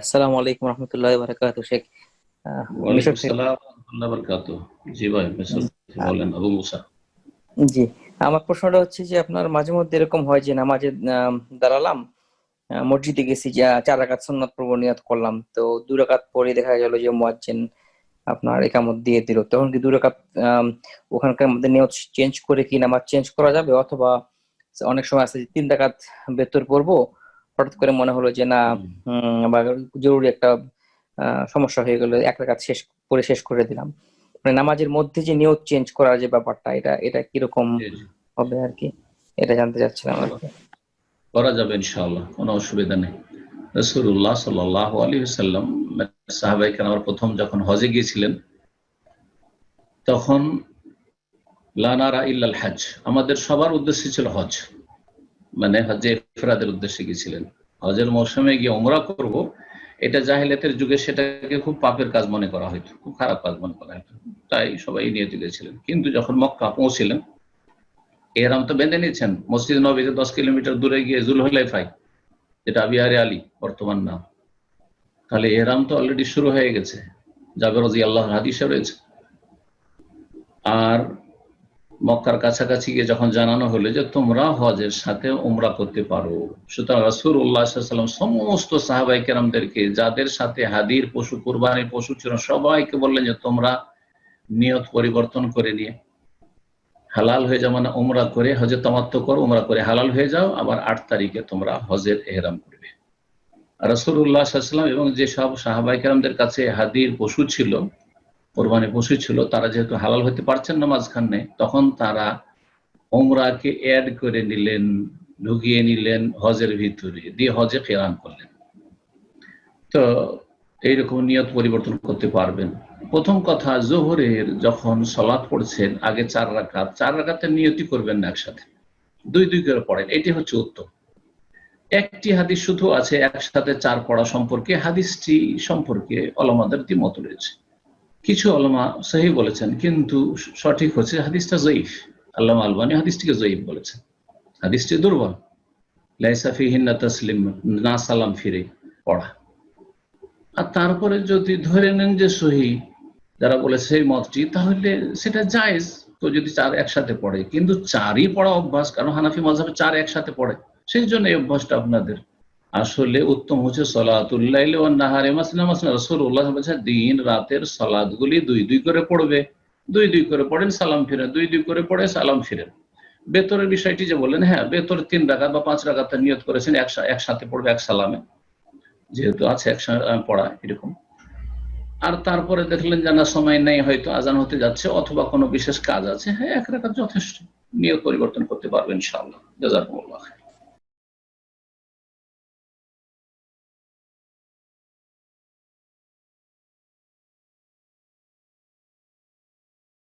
আসসালামু আলাইকুম রহমতুল্লাহ শেখ। জি ভাই বলেন আবু মুসা। জি আমার প্রশ্নটা হচ্ছে যে আপনার মাঝে মধ্যে এরকম হয় যে নামাজে দাঁড়ালাম মসজিদে গেছি যে চার রাকাত সুন্নাত পূর্ব নিয়াত করলাম। তো দুই রাকাত পরে দেখা গেল যে মুয়াজ্জিন আপনার একামত দিয়ে দিল। তখন কি দুই রাকাত ওখানকার মধ্যে নিয়ত চেঞ্জ করে কি নামাজ চেঞ্জ করা যাবে? অথবা অনেক সময় আছে যে তিন রাকাত বেতর পড়ব হঠাৎ করে মনে হলো যে না জরুরি একটা সমস্যা হয়ে গেল এক রাকাত শেষ করে শেষ করে দিলাম। মানে নামাজের মধ্যে যে নিয়ত চেঞ্জ করার যে ব্যাপারটা এটা এটা কীরকম। হবে আর কি এটা জানতে চাচ্ছিলাম আর কি। করা যাবে ইনশাআল্লাহ কোনো অসুবিধা নেই। রসুল্লাহ সাল্লাহ আলী সাল্লাম সাহাবাই আমার প্রথম যখন হজে গিয়েছিলেন তখন লানারা ইল্লাল হজ আমাদের সবার উদ্দেশ্য ছিল হজ। মানে হজে ইফরাদের উদ্দেশ্যে গিয়েছিলেন। হজের মৌসুমে গিয়ে ওমরা করব, এটা জাহিলাতের যুগে সেটাকে খুব পাপের কাজ মনে করা হতো খুব খারাপ কাজ মনে করা হতো তাই সবাই নিয়ে গিয়েছিলেন কিন্তু যখন মক্কা পৌঁছিলেন এরাম তো বেঁধে নিয়েছেন। মসজিদ নবীতে দশ কিলোমিটার দূরে গিয়ে জুল জুলহলাইফাই যেটা আবিয়ারে আলী, বর্তমান নাম। তাহলে এরাম তো অলরেডি শুরু হয়ে গেছে। জাবের রাজি আল্লাহ হাদিসে রয়েছে। আর মক্কার কাছাকাছি গিয়ে যখন জানানো হলো যে তোমরা হজের সাথে উমরা করতে পারো, সুতরাং রাসুল উল্লাহ সাল্লাম সমস্ত সাহাবাই কেরামদেরকে যাদের সাথে হাদির পশু, কুরবানির পশু ছিল, সবাইকে বললেন যে তোমরা নিয়ত পরিবর্তন করে নিয়ে, হালাল হয়ে যাও মানে উমরা করে হজে তমাত্ম করো, উমরা করে হালাল হয়ে যাও, আবার আট তারিখে তোমরা হজের এহরাম করবে। রসুল্লাহ সাল্লাম এবং যেসব সাহাবাই কেরামদের কাছে হাদির পশু ছিল কোরবানি পশু ছিল, তারা যেহেতু হালাল হতে পারছেন না মাঝখানে, তখন তারা ওমরাকে অ্যাড করে নিলেন, ঢুকিয়ে নিলেন হজের ভিতরে, দিয়ে হজে কেরান করলেন। তো এইরকম নিয়ত পরিবর্তন করতে পারবেন। প্রথম কথা, জোহরের যখন সলাৎ পড়ছেন, আগে চার রাকাত, চার রাকাতের নিয়তি করবেন না একসাথে। দুই দুই করে পড়েন, এটি হচ্ছে উত্তম। একটি হাদিস শুধু আছে, একসাথে চার পড়া সম্পর্কে, হাদিসটি সম্পর্কে অলমাদের দ্বিমত রয়েছে। কিছু আলমা সহি বলেছেন, কিন্তু সঠিক হচ্ছে হাদিসটা জয়ীফ। আল্লাহ আলবানী হাদিসটিকে জয়ীফ বলেছেন। হাদিসটি দুর্বল। লাইসাফি হিন্না তসলিম, না সালাম ফিরে পড়া। আর তারপরে যদি ধরে নেন যে সহি, যারা বলে সেই মতটি, তাহলে সেটা জায়েজ। তো যদি চার একসাথে পড়ে, কিন্তু চারই পড়া অভ্যাস, কারণ হানাফি মজাবে চার একসাথে পড়ে। সেই জন্য এই অভ্যাসটা আপনাদের আসলে উত্তম হচ্ছে সলাতুল্লাহ ও নাহারে মাসনা মাসনা রসুল্লাহ বলছে, দিন রাতের সলাদ গুলি দুই দুই করে পড়বে। দুই দুই করে পড়েন, সালাম ফিরেন দুই দুই করে পড়ে, সালাম ফিরেন। বেতরের বিষয়টি যে বললেন হ্যাঁ বেতর তিন রাকাত বা পাঁচ রাকাতের নিয়ত করেছেন একসাথে পড়বে, এক সালামে। যেহেতু আছে একসাথে পড়া এরকম। আর তারপরে দেখলেন জানার সময় নেই, হয়তো আজান হতে যাচ্ছে, অথবা কোনো বিশেষ কাজ আছে হ্যাঁ এক রাকাত যথেষ্ট। নিয়ত পরিবর্তন করতে পারবেন ইনশাআল্লাহ। জাজাকুমুল্লাহ